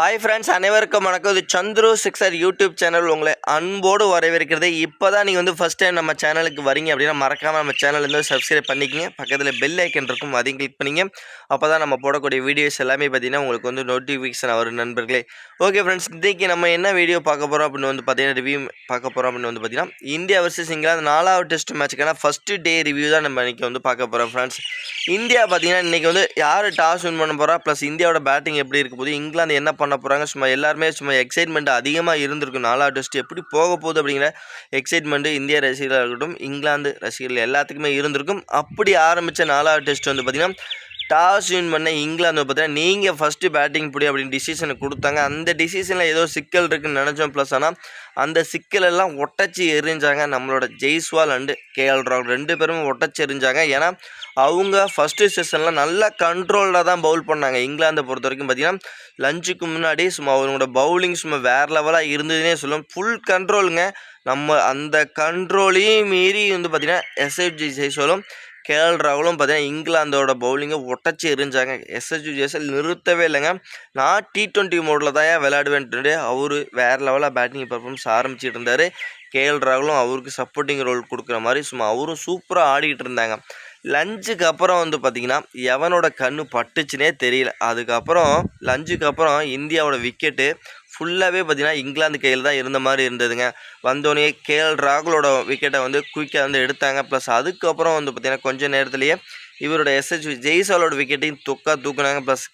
Hi friends அனைவருக்கும் வணக்கம். இது சந்துரு சிக்ஸர் யூடியூப் சேனல். உங்களை அன்போடு வரவேற்கிறது. இப்போ தான் நீங்கள் வந்து ஃபஸ்ட் டைம் நம்ம சேனலுக்கு வரீங்க அப்படின்னா மறக்காமல் நம்ம சேனல் வந்து சப்ஸ்கிரைப் பண்ணிக்கங்க. பக்கத்தில் பெல் ஐக்கன் இருக்கும். அதையும் கிளிக் பண்ணிங்க. அப்போ தான் நம்ம போடக்கூடிய வீடியோஸ் எல்லாமே பார்த்தீங்கன்னா உங்களுக்கு வந்து நோட்டிஃபிகேஷன் வரும் நண்பர்களே. ஓகே ஃப்ரெண்ட்ஸ் இன்றைக்கி நம்ம என்ன வீடியோ பார்க்க போகிறோம் அப்படின்னு வந்து பார்த்தீங்கன்னா ரிவ்யூ பார்க்க போகிறோம் அப்படின்னு வந்து பார்த்தீங்கன்னா இந்தியா வர்சஸ் இங்கிலாந்து நாலாவது டெஸ்ட் மேட்ச்சுக்கான ஃபஸ்ட்டு டே ரிவ்யூ தான் நம்ம இன்றைக்கி வந்து பார்க்க போகிறோம் ஃப்ரெண்ட்ஸ் இந்தியா பார்த்தீங்கன்னா இன்றைக்கி வந்து யார் டாஸ் வின் பண்ண போகிறா ப்ளஸ் இந்தியாவோட பேட்டிங் எப்படி இருக்க போகுது? இங்கிலாந்து என்ன பண்ண போகிறாங்க சும்மா எல்லாருமே சும்மா எக்ஸைட்மெண்ட் அதிகமாக இருந்திருக்கும் நாலாவது டெஸ்ட் எப்படி போக போகுது அப்படிங்கிற எக்ஸைட்மெண்ட்டு இந்திய ரசிகர்களாக இருக்கட்டும் இங்கிலாந்து ரசிகர்கள் எல்லாத்துக்குமே இருந்திருக்கும். அப்படி ஆரம்பித்த நாலாவது டெஸ்ட் வந்து பார்த்திங்கன்னா டாஸ் வின் பண்ண இங்கிலாந்து பார்த்தீங்கன்னா நீங்கள் ஃபஸ்ட்டு பேட்டிங் பிடி அப்படின்னு டிசிஷனை கொடுத்தாங்க. அந்த டிசிஷனில் ஏதோ சிக்கல் இருக்குன்னு நினச்சோம். ப்ளஸ் ஆனால் அந்த சிக்கலெல்லாம் ஒட்டச்சி எரிஞ்சாங்க நம்மளோட ஜெய்ஸ்வால் அண்டு கேஎல் ராகுல் ரெண்டு பேரும் ஒட்டச்சி எரிஞ்சாங்க ஏன்னா அவங்க ஃபஸ்ட்டு செஷனில் நல்லா கண்ட்ரோலில் தான் பவுல் பண்ணாங்க. இங்கிலாந்தை பொறுத்த வரைக்கும் பார்த்தீங்கன்னா லஞ்சுக்கு முன்னாடி சும்மா அவங்களோட பவுலிங் சும்மா வேறு லெவலாக இருந்ததுன்னே சொல்லுவோம் ஃபுல் கண்ட்ரோலுங்க நம்ம அந்த கண்ட்ரோலையும் மீறி வந்து பார்த்திங்கன்னா எஸ்எஃப்ஜி ஜெய்சோலும் கேஎல் ராகுலும் பார்த்தீங்கன்னா இங்கிலாந்தோட பவுலிங்கை ஒட்டச்சி எரிஞ்சாங்க எஸ்எஸ்ஜி ஜெய்சல் நிறுத்தவே இல்லைங்க. நான் டி டுவெண்ட்டி மோடில் தான் விளையாடுவேன்ட்டு அவர் வேறு லெவலாக பேட்டிங் பர்ஃபார்மன்ஸ் ஆரம்பிச்சிட்டு இருந்தார். கேஎல் ராகுலும் அவருக்கு சப்போர்ட்டிங் ரோல் கொடுக்குற மாதிரி சும்மா அவரும் சூப்பராக ஆடிக்கிட்டு இருந்தாங்க. லஞ்சுக்கு அப்புறம் வந்து பார்த்திங்கன்னா எவனோட கண்ணு பட்டுச்சுனே தெரியல. அதுக்கப்புறம் லஞ்சுக்கு அப்புறம் இந்தியாவோட விக்கெட்டு ஃபுல்லாகவே பார்த்திங்கன்னா இங்கிலாந்து கையில் தான் இருந்த மாதிரி இருந்ததுங்க. வந்தோடனே கேஎல் ராகுலோட விக்கெட்டை வந்து குயிக்காக வந்து எடுத்தாங்க. ப்ளஸ் அதுக்கப்புறம் வந்து பார்த்திங்கன்னா கொஞ்ச நேரத்துலேயே இவரோட எஸ்ஹெச் ஜெய்சாலோட விக்கெட்டையும் தொக்கா தூக்குனாங்க. ப்ளஸ்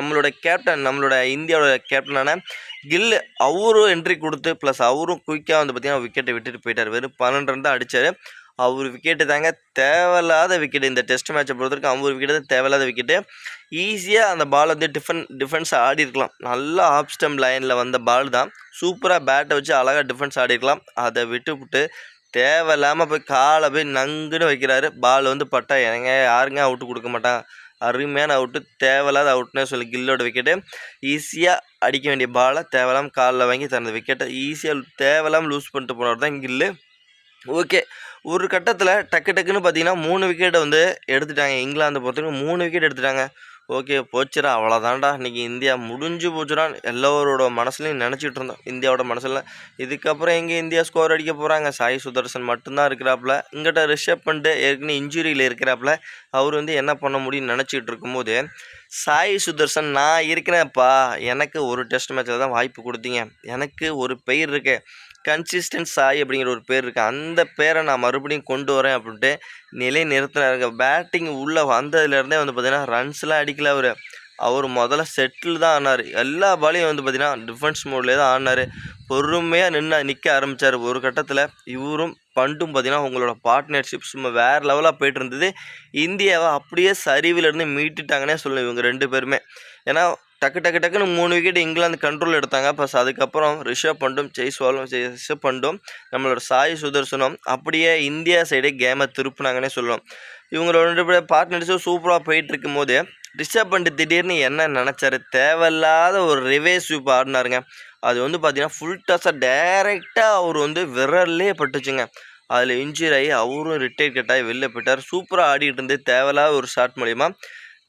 நம்மளோட கேப்டன் நம்மளோட இந்தியாவோட கேப்டனான கில் அவரும் என்ட்ரி கொடுத்து ப்ளஸ் அவரும் குயிக்காக வந்து பார்த்திங்கன்னா விக்கெட்டை விட்டுட்டு போயிட்டார். வெறும் பன்னெண்டு ரன் தான் அடித்தார் அவர் விக்கெட்டு தாங்க தேவையில்லாத விக்கெட்டு இந்த டெஸ்ட் மேட்சை பொறுத்த வரைக்கும் அவர் விக்கெட்டு தான் தேவையில்லாத விக்கெட்டு ஈஸியாக அந்த பால் வந்து டிஃபன் டிஃபென்ஸை ஆடி இருக்கலாம். நல்லா ஆப்ஸ்டம் லைனில் வந்த பால் தான் சூப்பராக பேட்டை வச்சு அழகாக டிஃபென்ஸ் ஆடி இருக்கலாம். அதை விட்டுவிட்டு தேவையில்லாமல் போய் காலை போய் நங்குன்னு வைக்கிறாரு. பால் வந்து பட்டா எங்க யாருங்க அவுட்டு கொடுக்க மாட்டான். அருமையான அவுட்டு தேவையில்லாத அவுட்னே சொல்லி கில்லோட விக்கெட்டு ஈஸியாக அடிக்க வேண்டிய பாலை தேவையில்லாமல் காலில் வாங்கி தனது விக்கெட்டை ஈஸியாக தேவையில்லாமல் லூஸ் பண்ணிட்டு போனவர் தான் கில்லு. ஓகே. ஒரு கட்டத்தில் டக்கு டக்குன்னு பார்த்தீங்கன்னா மூணு விக்கெட்டை வந்து எடுத்துட்டாங்க. இங்கிலாந்து பொறுத்தவரைக்கும் மூணு விக்கெட் எடுத்துட்டாங்க. ஓகே போச்சுடா அவ்வளோதான்டா இன்றைக்கி இந்தியா முடிஞ்சு போச்சுடா. எல்லோரோட மனசுலையும் நினச்சிட்டு இருந்தோம். இந்தியாவோட மனசில். இதுக்கப்புறம் எங்கே இந்தியா ஸ்கோர் அடிக்க போகிறாங்க சாய் சுதர்சன் மட்டும்தான் இருக்கிறாப்புல. இங்கிட்ட ரிஷப் பண்ணிட்டு ஏற்கனவே இன்ஜுரியில் இருக்கிறாப்புல. அவர் வந்து என்ன பண்ண முடியும்னு நினச்சிட்டு இருக்கும்போது சாய் சுதர்சன் நான் இருக்கிறேன்ப்பா. எனக்கு ஒரு டெஸ்ட் மேட்ச்சில் தான் வாய்ப்பு கொடுத்தீங்க. எனக்கு ஒரு பெயர் இருக்கு. கன்சிஸ்டன்ட் சாய் அப்படிங்கிற ஒரு பேர் இருக்குது அந்த பேரை நான் மறுபடியும் கொண்டு வரேன் அப்படின்ட்டு நிலை நிறுத்தினாருங்க பேட்டிங் உள்ளே வந்ததுலேருந்தே வந்து பார்த்திங்கன்னா ரன்ஸ்லாம் அடிக்கல அவர். அவர் முதல்ல செட்டில் தான் ஆனார். எல்லா பாலையும் வந்து பார்த்திங்கன்னா டிஃபென்ஸ் மோட்லேயே தான் ஆடினார் பொறுமையாக நின்று நிற்க ஆரம்பித்தார் ஒரு கட்டத்தில் இவரும் பண்டும் பார்த்திங்கன்னா உங்களோட பார்ட்னர்ஷிப் சும்மா வேறு லெவலாக போயிட்டு இருந்தது இந்தியாவை அப்படியே சரிவிலேருந்து மீட்டுட்டாங்கன்னே சொல்லணும் இவங்க ரெண்டு பேருமே. ஏன்னா டக்கு டக்கு டக்குன்னு மூணு விக்கெட் இங்கிலாந்து கண்ட்ரோல் எடுத்தாங்க. ப்ளஸ் அதுக்கப்புறம் ரிஷப் பண்டும் ஜெய்ஸ்வாலும் ரிஷப் பண்டும் நம்மளோட சாய் சுதர்சனும் அப்படியே இந்தியா சைடே கேமை திருப்பினாங்கன்னே சொல்லணும் இவங்களோட ரெண்டு பேர் பார்ட்னர்ஸும் சூப்பராக போயிட்டு இருக்கும் போது ரிஷப் பண்ட் திடீர்னு என்ன நினச்சாரு? தேவையில்லாத ஒரு ரிவேஸ் ஸ்வீப் ஆடினாருங்க. அது வந்து பார்த்தீங்கன்னா ஃபுல் டாஸாக டைரெக்டாக அவர் வந்து விரல்லே பட்டுச்சுங்க. அதில் இன்ஜுரி ஆகி அவரும் ரிட்டையர் கட்டாகி வெளில போயிட்டார். சூப்பராக ஆடிட்டு இருந்து தேவையில்லாத ஒரு ஷாட் மூலிமா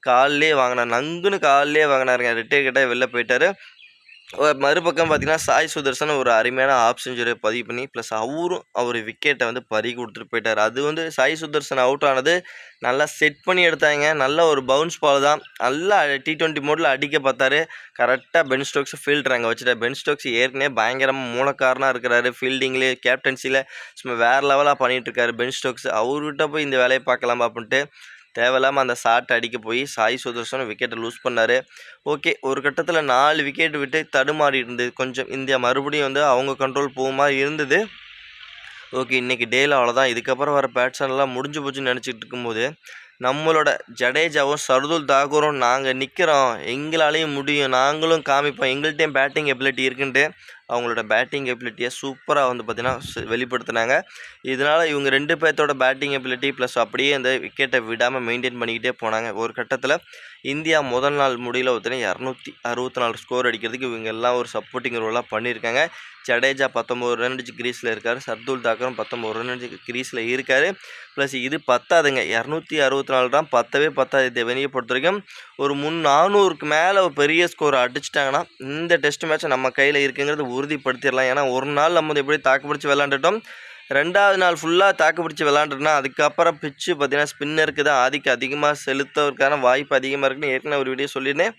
காலிலே வாங்கினார் நங்குன்னு காலிலே வாங்கினாருங்க. ரிட்டையர் கிட்டே வெளில போயிட்டார். மறுபக்கம் பார்த்தீங்கன்னா சாய் சுதர்சன் ஒரு அருமையான ஆஃப் செஞ்சுரியை பதிவு பண்ணி ப்ளஸ் அவரும் அவர் விக்கெட்டை வந்து பறி கொடுத்துட்டு போயிட்டார். அது வந்து சாய் சுதர்சன் அவுட் ஆனது நல்லா செட் பண்ணி எடுத்தாங்க. நல்ல ஒரு பவுன்ஸ் பால் தான். நல்லா டி ட்வெண்ட்டி மோடில் அடிக்க பார்த்தாரு. கரெக்டாக பென் ஸ்டோக்ஸ் ஃபீல்டர் அங்கே வச்சுட்டார் பென் ஸ்டோக்ஸ் ஏற்கனவே பயங்கரமாக மூலக்காரனாக இருக்கிறாரு. ஃபீல்டிங்லேயே கேப்டன்சியில் சும்மா வேறு லெவலாக பண்ணிகிட்ருக்காரு பென் ஸ்டோக்ஸ் அவர்கிட்ட போய் இந்த வேலையை பார்க்கலாம் அப்படின்ட்டு தேவையில்லாமல் அந்த ஷாட் அடிக்க போய் சாய் சுதர்சன் விக்கெட்டை லூஸ் பண்ணார். ஓகே ஒரு கட்டத்தில் நாலு விக்கெட் விட்டு தடுமாறி இருந்தது. கொஞ்சம் இந்தியா மறுபடியும் வந்து அவங்க கண்ட்ரோல் போகுமா இருந்தது. ஓகே இன்றைக்கி டேயில் அவ்வளோதான் இதுக்கப்புறம் வர பேட்ஸ்மென்லாம் முடிஞ்சு போச்சுன்னு நினச்சிட்டு இருக்கும்போது நம்மளோட ஜடேஜாவும் சர்துல் தாகூரும் நாங்கள் நிற்கிறோம் எங்களாலேயும் முடியும். நாங்களும் காமிப்போம். எங்கள்கிட்டையும் பேட்டிங் எபிலிட்டி இருக்குன்ட்டு அவங்களோட பேட்டிங் எபிலிட்டியை சூப்பராக வந்து பார்த்திங்கன்னா வெளிப்படுத்தினாங்க. இதனால் இவங்க ரெண்டு பேர்த்தோட பேட்டிங் எபிலிட்டி ப்ளஸ் அப்படியே அந்த விக்கெட்டை விடாமல் மெயின்டைன் பண்ணிக்கிட்டே போனாங்க. ஒரு கட்டத்தில் இந்தியா முதல் நாள் முடியல பார்த்தீங்கன்னா இரநூத்தி அறுபத்தி நாலு ஸ்கோர் அடிக்கிறதுக்கு இவங்க எல்லாம் ஒரு சப்போர்ட்டிங் ரோலாக பண்ணியிருக்காங்க. ஜடேஜா பத்தொம்பது ரன் அடிச்சு கிரீஸில் இருக்கார். சர்துல் தாக்கரும் பத்தொம்பது ரன் அடிச்சு கிரீஸில் இருக்கார். ப்ளஸ் இது பத்தாதுங்க. இரநூத்தி அறுபத்தி நாலு தான் பத்தவே பத்தாது. இதை வெளியே பொறுத்த வரைக்கும் ஒரு முன் நானூறுக்கு மேலே ஒரு பெரிய ஸ்கோர் அடிச்சிட்டாங்கன்னா இந்த டெஸ்ட் மேட்ச்சை நம்ம கையில் இருக்குங்கிறது உறுதிப்படுத்திடலாம். ஏன்னா ஒரு நாள் நம்ம வந்து எப்படி தாக்கு பிடிச்சி விளாண்டுட்டோம் ரெண்டாவது நாள் ஃபுல்லாக தாக்கு பிடிச்சி விளாண்டுட்டோம்னா அதுக்கப்புறம் பிச்சு பார்த்தீங்கன்னா ஸ்பின்னருக்கு தான் ஆதிக்கம் அதிகமாக செலுத்தவருக்கான வாய்ப்பு அதிகமாக இருக்குன்னு ஏற்கனவே ஒரு வீடியோ சொல்லியிருந்தேன்.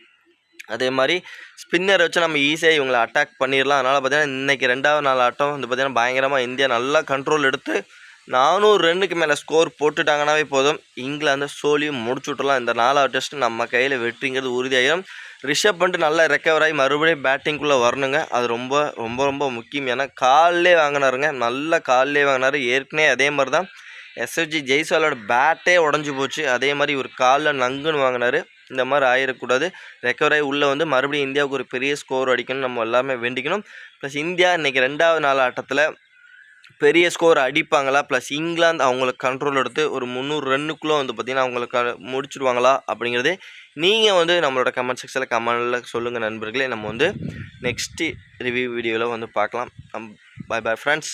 அதே மாதிரி ஸ்பின்னர் வச்சு நம்ம ஈஸியாக இவங்களை அட்டாக் பண்ணிடலாம். அதனால் பார்த்தீங்கன்னா இன்றைக்கி ரெண்டாவது நாள் ஆட்டம் வந்து பார்த்திங்கன்னா பயங்கரமாக இந்தியா நல்லா கண்ட்ரோல் எடுத்து நானூறு ரன்னுக்கு மேலே ஸ்கோர் போட்டுட்டாங்கன்னாவே போதும். இங்கிலாந்து சோழியும் முடிச்சு விட்டுலாம் இந்த நாலாவது டெஸ்ட் நம்ம கையில் வெற்றிங்கிறது உறுதியாகிடும் ரிஷப் பண்ணிட்டு நல்லா ரெக்கவர் ஆகி மறுபடியும் பேட்டிங்குள்ளே வரணுங்க. அது ரொம்ப ரொம்ப ரொம்ப முக்கியம். ஏன்னா காலிலே வாங்கினாருங்க. நல்ல காலிலே வாங்கினாரு. ஏற்கனவே அதே மாதிரி தான் எஸ்எஸ்ஜி ஜெய்ஸ்வாலோட பேட்டே உடஞ்சி போச்சு. அதே மாதிரி ஒரு காலில் நங்குன்னு வாங்கினாரு. இந்த மாதிரி ஆயிடக்கூடாது ரெக்கவர் ஆகி உள்ளே வந்து மறுபடியும் இந்தியாவுக்கு ஒரு பெரிய ஸ்கோர் அடிக்கணும் நம்ம எல்லாமே வேண்டிக்கணும். ப்ளஸ் இந்தியா இன்றைக்கி ரெண்டாவது நாள் ஆட்டத்தில் பெரிய ஸ்கோர் அடிப்பாங்களா? ப்ளஸ் இங்கிலாந்து அவங்களுக்கு கண்ட்ரோல் எடுத்து ஒரு முந்நூறு ரன்னுக்குள்ளே வந்து பார்த்திங்கன்னா அவங்களுக்கு முடிச்சிடுவாங்களா அப்படிங்கிறது நீங்கள் வந்து நம்மளோட கமெண்ட் செக்ஷனில் கமெண்டில் சொல்லுங்கள் நண்பர்களே. நம்ம வந்து நெக்ஸ்ட்டு ரிவ்யூ வீடியோவில் வந்து பார்க்கலாம். By bye friends